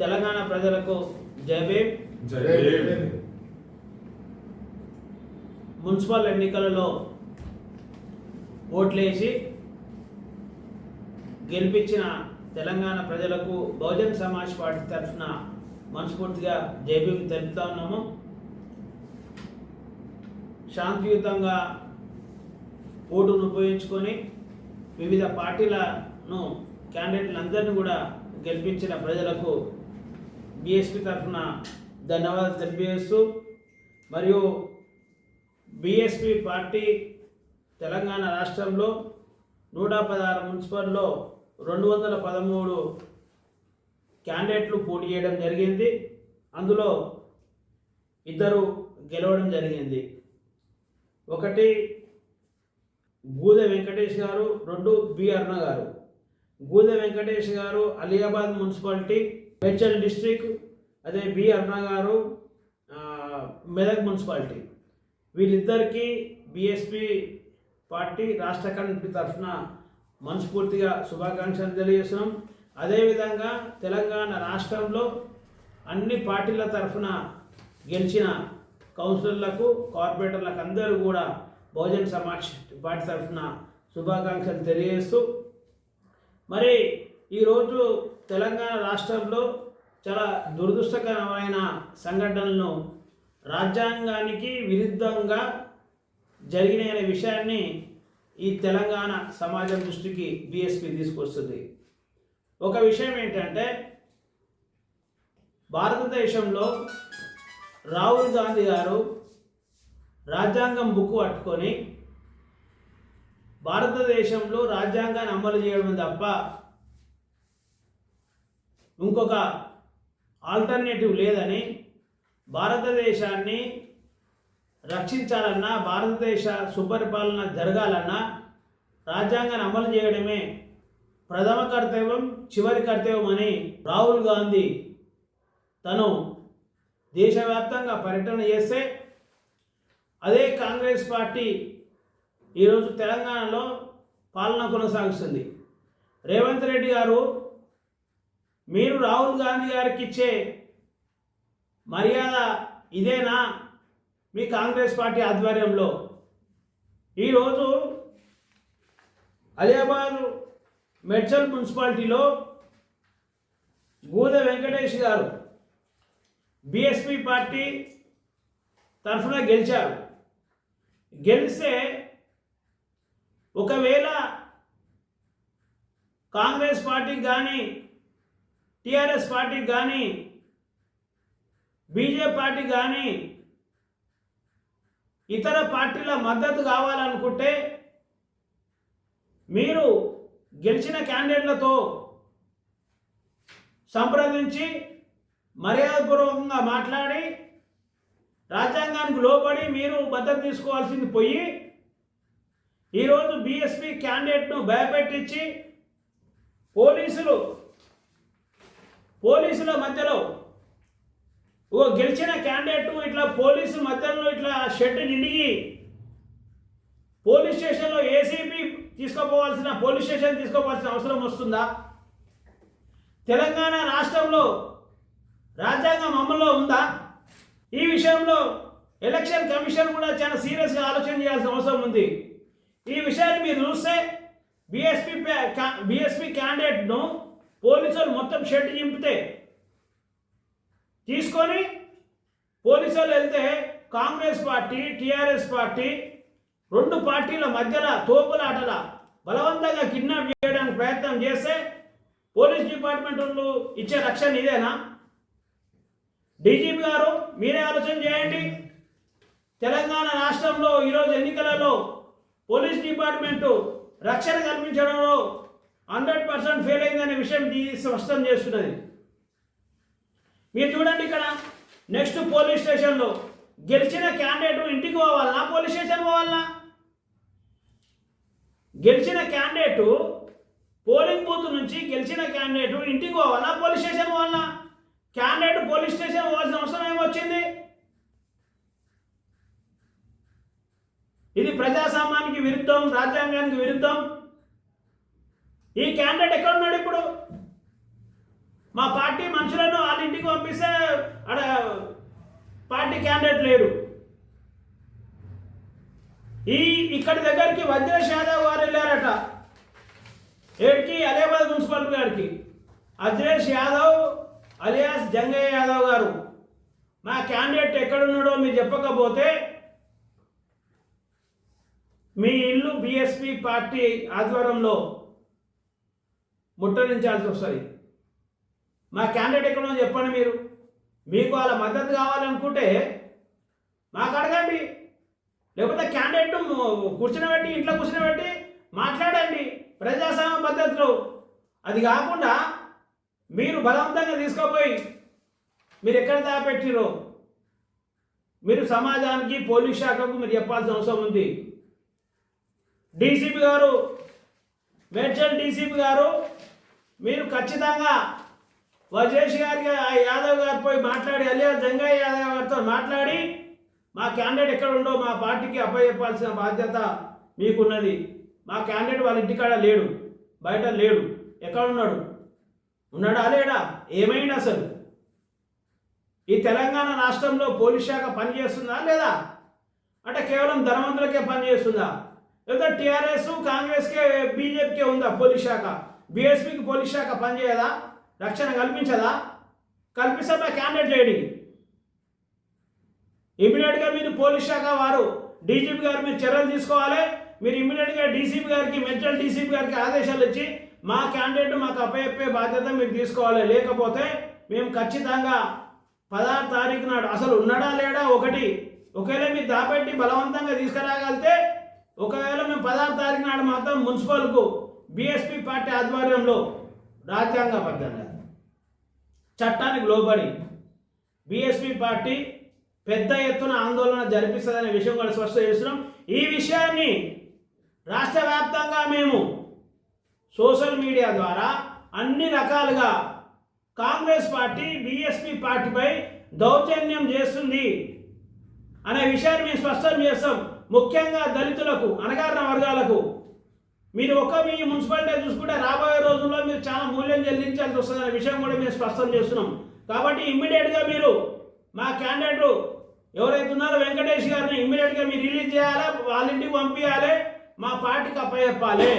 తెలంగాణ ప్రజలకు జయభీమ్ జై భీమ్. మున్సిపల్ ఎన్నికలలో ఓట్లేసి గెలిపించిన తెలంగాణ ప్రజలకు బహుజన్ సమాజ్ పార్టీ తరఫున మనస్ఫూర్తిగా జైభీం తెలుపుతా ఉన్నాము. శాంతియుతంగా ఓటును ఉపయోగించుకొని వివిధ పార్టీలను క్యాండిడేట్లందరినీ కూడా గెలిపించిన ప్రజలకు బీఎస్పీ తరఫున ధన్యవాదాలు తెలియజేస్తూ మరియు బీఎస్పీ పార్టీ తెలంగాణ రాష్ట్రంలో నూట పదహారు మున్సిపల్లో రెండు వందల పదమూడు క్యాండిడేట్లు పోటీ చేయడం జరిగింది. అందులో ఇద్దరు గెలవడం జరిగింది. ఒకటి గూదె వెంకటేష్ గారు రెండు బి అరుణ గారు. గూదె వెంకటేష్ గారు అలియాబాద్ మున్సిపాలిటీ మేడ్చల్ డిస్ట్రిక్ట్ అదే బి అరుణ గారు మెదక్ మున్సిపాలిటీ. వీళ్ళిద్దరికీ బీఎస్పీ పార్టీ రాష్ట్ర కమిటీ తరఫున మనస్ఫూర్తిగా శుభాకాంక్షలు తెలియజేస్తున్నాం. అదేవిధంగా తెలంగాణ రాష్ట్రంలో అన్ని పార్టీల తరఫున గెలిచిన కౌన్సిలర్లకు కార్పొరేటర్లకు అందరూ కూడా బహుజన్ సమాజ్ పార్టీ తరఫున శుభాకాంక్షలు తెలియజేస్తూ మరి ఈరోజు తెలంగాణ రాష్ట్రంలో చాలా దురదృష్టకరమైన సంఘటనలను రాజ్యాంగానికి విరుద్ధంగా జరిగిన విషయాన్ని ఈ తెలంగాణ సమాజం దృష్టికి బీఎస్పీ తీసుకొస్తుంది. ఒక విషయం ఏంటంటే భారతదేశంలో రాహుల్ గాంధీ గారు రాజ్యాంగం బుక్ పట్టుకొని భారతదేశంలో రాజ్యాంగాన్ని అమలు చేయడం తప్ప ఇంకొక ఆల్టర్నేటివ్ లేదని భారతదేశాన్ని రక్షించాలన్నా భారతదేశ సుపరిపాలన జరగాలన్నా రాజ్యాంగాన్ని అమలు చేయడమే ప్రథమ కర్తవ్యం చివరి కర్తవ్యం అని రాహుల్ గాంధీ తను దేశవ్యాప్తంగా పర్యటన చేస్తే అదే కాంగ్రెస్ పార్టీ ఈరోజు తెలంగాణలో పాలన కొనసాగిస్తుంది. రేవంత్ రెడ్డి గారు మీరు రాహుల్ గాంధీ గారికి ఇచ్చే మర్యాద ఇదేనా? మీ కాంగ్రెస్ పార్టీ ఆధ్వర్యంలో. ఈరోజు అలియాబాద్ మెడ్చల్ మున్సిపాలిటీలో గూద వెంకటేష్ గారు బీఎస్పీ పార్టీ తరఫున గెలిచారు. గెలిస్తే ఒకవేళ కాంగ్రెస్ పార్టీకి కానీ టిఆర్ఎస్ పార్టీకి కానీ బీజేపీ పార్టీ కానీ ఇతర పార్టీల మద్దతు కావాలనుకుంటే మీరు గెలిచిన క్యాండిడేట్లతో సంప్రదించి మర్యాదపూర్వకంగా మాట్లాడి రాజ్యాంగానికి లోబడి మీరు మద్దతు తీసుకోవాల్సింది పోయి ఈరోజు బీఎస్పీ క్యాండిడేట్ను భయపెట్టించి పోలీసులు పోలీసుల మధ్యలో ఓ గెలిచిన క్యాండిడేట్ ఇట్లా పోలీసు మధ్యలో ఇట్లా షెడ్ నిండిగి పోలీస్ స్టేషన్లో ఏసీపీ తీసుకుపోవాల్సిన పోలీస్ స్టేషన్ తీసుకోవాల్సిన అవసరం వస్తుందా? తెలంగాణ రాష్ట్రంలో రాజ్యాంగం అమల్లో ఉందా? ఈ విషయంలో ఎలక్షన్ కమిషన్ కూడా చాలా సీరియస్గా ఆలోచన చేయాల్సిన అవసరం ఉంది. ఈ విషయాన్ని మీరు చూస్తే బీఎస్పీ బీఎస్పీ క్యాండిడేట్ను పోలీసులు మొత్తం షెడ్ నింపితే తీసుకొని పోలీసులు వెళ్తే కాంగ్రెస్ పార్టీ టీఆర్ఎస్ పార్టీ రెండు పార్టీల మధ్యలో తోపులాటల బలవంతంగా కిడ్నాప్ చేయడానికి ప్రయత్నం చేస్తే పోలీస్ డిపార్ట్మెంట్ వాళ్ళు ఇచ్చే రక్షణ ఇదేనా? డీజీపీ గారు మీరే ఆలోచన చేయండి. తెలంగాణ రాష్ట్రంలో ఈరోజు ఎన్నికలలో పోలీస్ డిపార్ట్మెంటు రక్షణ కల్పించడంలో హండ్రెడ్ పర్సెంట్ ఫెయిల్ అయిందనే విషయం ఇది స్పష్టం చేస్తున్నది. మీరు చూడండి ఇక్కడ నెక్స్ట్ పోలీస్ స్టేషన్లో గెలిచిన క్యాండిడేట్ ఇంటికి పోవాలా? పోలీస్ స్టేషన్ పోవాలా? గెలిచిన క్యాండిడేట్ పోలింగ్ బూత్ నుంచి గెలిచిన క్యాండిడేట్ ఇంటికి పోవాలా? పోలీస్ స్టేషన్ పోవాలా? క్యాండిడేట్ పోలీస్ స్టేషన్ పోవాల్సిన అవసరం ఏమొచ్చింది? ఇది ప్రజాసామానికి విరుద్ధం రాజ్యాంగానికి విరుద్ధం ఈ క్యాండిడేట్ ఎక్కడ ఉన్నాడు ఇప్పుడు? మా పార్టీ మనుషులను వాళ్ళ ఇంటికి పంపిస్తే ఆడ పార్టీ క్యాండిడేట్ లేడు. ఈ ఇక్కడి దగ్గరికి వజ్రేష్ యాదవ్ గారు వెళ్ళారట. ఏడికి? అలేబాద్ మున్సిపాలిటీ గారికి. అజ్రేష్ యాదవ్ అలియాస్ జంగయ్య యాదవ్ గారు. మా క్యాండిడేట్ ఎక్కడున్నాడో మీరు చెప్పకపోతే మీ ఇల్లు బీఎస్పీ పార్టీ ఆధ్వర్యంలో ముట్టడించాల్సి వస్తుంది. మా క్యాండిడేట్ ఎక్కడో చెప్పండి మీరు. మీకు వాళ్ళ మద్దతు కావాలనుకుంటే మాకు అడగండి. లేకపోతే క్యాండిడేట్ కూర్చునబెట్టి ఇంట్లో కూర్చునబెట్టి మాట్లాడండి. ప్రజాస్వామ్య పద్ధతిలో అది కాకుండా మీరు బలవంతంగా తీసుకుపోయి మీరు ఎక్కడ దాపెట్టిరో మీరు సమాజానికి పోలీస్ శాఖకు మీరు చెప్పాల్సిన అవసరం ఉంది. డీసీపీ గారు మేడ్చల్ డీసీపీ గారు మీరు ఖచ్చితంగా వజేష్ గారికి ఆ యాదవ్ గారు పోయి మాట్లాడి అలియా జంగయ్య యాదవ్ గారితో మాట్లాడి మా క్యాండిడేట్ ఎక్కడ ఉండో మా పార్టీకి అప్పచెప్పాల్సిన బాధ్యత మీకున్నది. మా క్యాండిడేట్ వాళ్ళ ఇంటికాడ లేడు బయట లేడు ఎక్కడ ఉన్నాడు? ఉన్నాడా లేడా? ఏమైంది అసలు? ఈ తెలంగాణ రాష్ట్రంలో పోలీస్ శాఖ పనిచేస్తుందా లేదా? అంటే కేవలం ధనవంతులకే పనిచేస్తుందా? లేదా టీఆర్ఎస్ కాంగ్రెస్కే బీజేపీకే ఉందా పోలీస్ శాఖ? బీఎస్పీకి పోలీస్ శాఖ పనిచేయదా? రక్షణ కల్పించదా? కల్పిస్తే మా క్యాండిడేట్ లేడి ఇమీడియట్గా మీరు పోలీస్ శాఖ వారు డీజీపీ గారు మీరు చర్యలు తీసుకోవాలి. మీరు ఇమీడియట్గా డీసీపీ గారికి మెంటల్ డీసీపీ గారికి ఆదేశాలు ఇచ్చి మా క్యాండిడేట్ మాకు అప్పయప్పే బాధ్యత మీరు తీసుకోవాలి. లేకపోతే మేము ఖచ్చితంగా పదహారు తారీఖు నాడు అసలు ఉన్నాడా లేడా ఒకటి ఒకవేళ మీరు దాపెట్టి బలవంతంగా తీసుకురాగలితే ఒకవేళ మేము పదహారు తారీఖు నాడు మాత్రం మున్సిపల్కు బీఎస్పీ పార్టీ ఆధ్వర్యంలో రాజ్యాంగబద్ధంగా చట్టానికి లోబడి బీఎస్పీ పార్టీ పెద్ద ఎత్తున ఆందోళన జరిపిస్తుందనే విషయం కూడా స్పష్టం చేస్తున్నాం. ఈ విషయాన్ని రాష్ట్ర వ్యాప్తంగా మేము సోషల్ మీడియా ద్వారా అన్ని రకాలుగా కాంగ్రెస్ పార్టీ బీఎస్పీ పార్టీపై దౌర్జన్యం చేస్తుంది అనే విషయాన్ని మేము స్పష్టం చేస్తాం. ముఖ్యంగా దళితులకు అనగారిన వర్గాలకు మీరు ఒక మీ మున్సిపాలిటీ చూసుకుంటే రాబోయే రోజుల్లో మీరు చాలా మూల్యం చెల్లించాల్సి వస్తుందనే విషయం కూడా మేము స్పష్టం చేస్తున్నాం. కాబట్టి ఇమ్మీడియట్గా మీరు మా క్యాండిడేట్ ఎవరైతే ఉన్నారో వెంకటేష్ గారిని ఇమ్మీడియట్గా మీరు రిలీజ్ చేయాలా? వాళ్ళ ఇంటికి పంపించాలి మా పార్టీకి అప్పచెప్పాలి?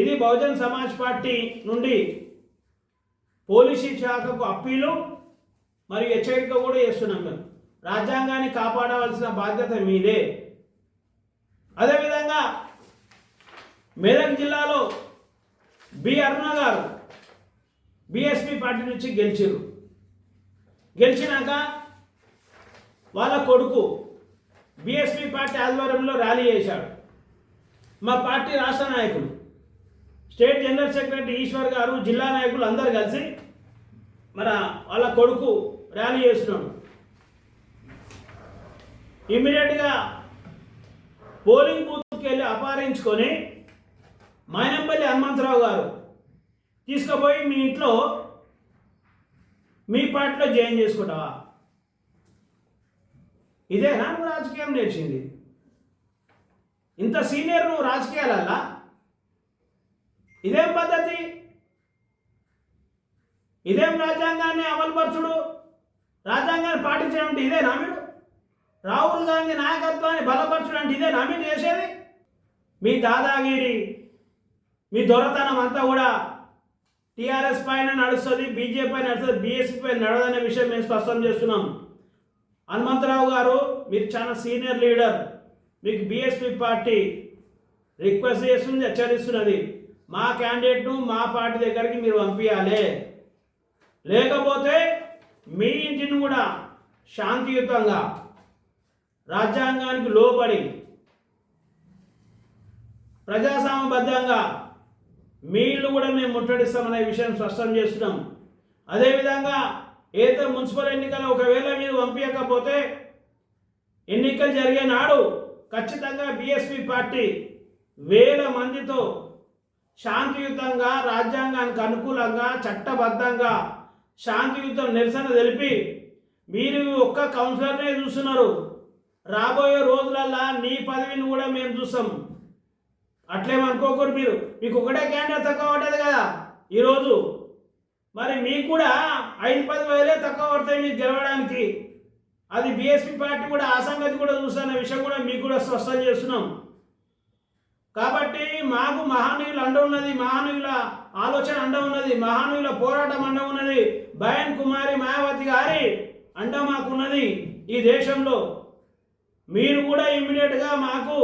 ఇది బహుజన్ సమాజ్ పార్టీ నుండి పోలీసు శాఖకు అప్పీలు మరియు హెచ్చరిక కూడా చేస్తున్నాం మేము. రాజ్యాంగాన్ని కాపాడవలసిన బాధ్యత మీదే. అదేవిధంగా మెదక్ జిల్లాలో బి అరుణ గారు బీఎస్పీ పార్టీ నుంచి గెలిచారు గెలిచినాక వాళ్ళ కొడుకు బీఎస్పీ పార్టీ ఆధ్వర్యంలో ర్యాలీ చేశాడు. మా పార్టీ రాష్ట్ర నాయకులు స్టేట్ జనరల్ సెక్రటరీ ఈశ్వర్ గారు జిల్లా నాయకులు అందరు కలిసి మన వాళ్ళ కొడుకు ర్యాలీ చేస్తున్నాడు ఇమ్మీడియట్గా పోలింగ్ బూత్కి వెళ్ళి అపహరించుకొని మాయనంపల్లి హనుమంతరావు గారు తీసుకుపోయి మీ ఇంట్లో మీ పార్టీలో జాయిన్ చేసుకుంటావా? ఇదే నువ్వు రాజకీయం నేర్చింది. ఇంత సీనియర్ నువ్వు రాజకీయాలల్లా? ఇదేం పద్ధతి? ఇదేం రాజ్యాంగాన్ని అమలుపరచుడు? రాజ్యాంగాన్ని పాటించడం అంటే ఇదే మీరు రాహుల్ గాంధీ నాయకత్వాన్ని బలపరచడం అంటే ఇదే మీరు చేసేది? మీ దాదాగిరి మీ దొరతనం అంతా కూడా టీఆర్ఎస్ పైన నడుస్తుంది బీజేపీ పైన నడుస్తుంది బీఎస్పీ పైన నడదనే విషయం మేము స్పష్టం చేస్తున్నాం. హనుమంతరావు గారు మీరు చాలా సీనియర్ లీడర్. మీకు బీఎస్పీ పార్టీ రిక్వెస్ట్ చేస్తుంది హెచ్చరిస్తున్నది. మా క్యాండిడేట్ను మా పార్టీ దగ్గరికి మీరు పంపించాలి. లేకపోతే మీ ఇంటిని కూడా శాంతియుతంగా రాజ్యాంగానికి లోబడి ప్రజాస్వామ్యబద్ధంగా మీ ఇల్లు కూడా మేము ముట్టడిస్తామనే విషయం స్పష్టం చేస్తున్నాం. అదేవిధంగా ఏదో మున్సిపల్ ఎన్నికలు ఒకవేళ మీరు పంపించకపోతే ఎన్నికలు జరిగే నాడు ఖచ్చితంగా బీఎస్పీ పార్టీ వేల మందితో శాంతియుతంగా రాజ్యాంగానికి అనుకూలంగా చట్టబద్ధంగా శాంతియుతం నిరసన తెలిపి మీరు ఒక్క కౌన్సిలర్నే చూస్తున్నారు. రాబోయే రోజులల్లా నీ పదవిని కూడా మేము చూస్తాం. అట్లేమనుకోకూడదు మీరు. మీకు ఒకటే క్యాండిడేట్ తక్కువ పడ్డది కదా. ఈరోజు మరి మీకు కూడా ఐదు పది వేలే తక్కువ పడతాయి మీకు గెలవడానికి. అది బీఎస్పీ పార్టీ కూడా ఆ సంగతి కూడా చూస్తున్న విషయం కూడా మీకు కూడా స్పష్టం చేస్తున్నాం. కాబట్టి మాకు మహానీయులు అండ ఉన్నది మహానీయుల ఆలోచన అండ ఉన్నది మహానీయుల పోరాటం అండ ఉన్నది. బయన్ కుమారి మాయావతి గారి అండ మాకున్నది ఈ దేశంలో. మీరు కూడా ఇమ్మీడియట్గా మాకు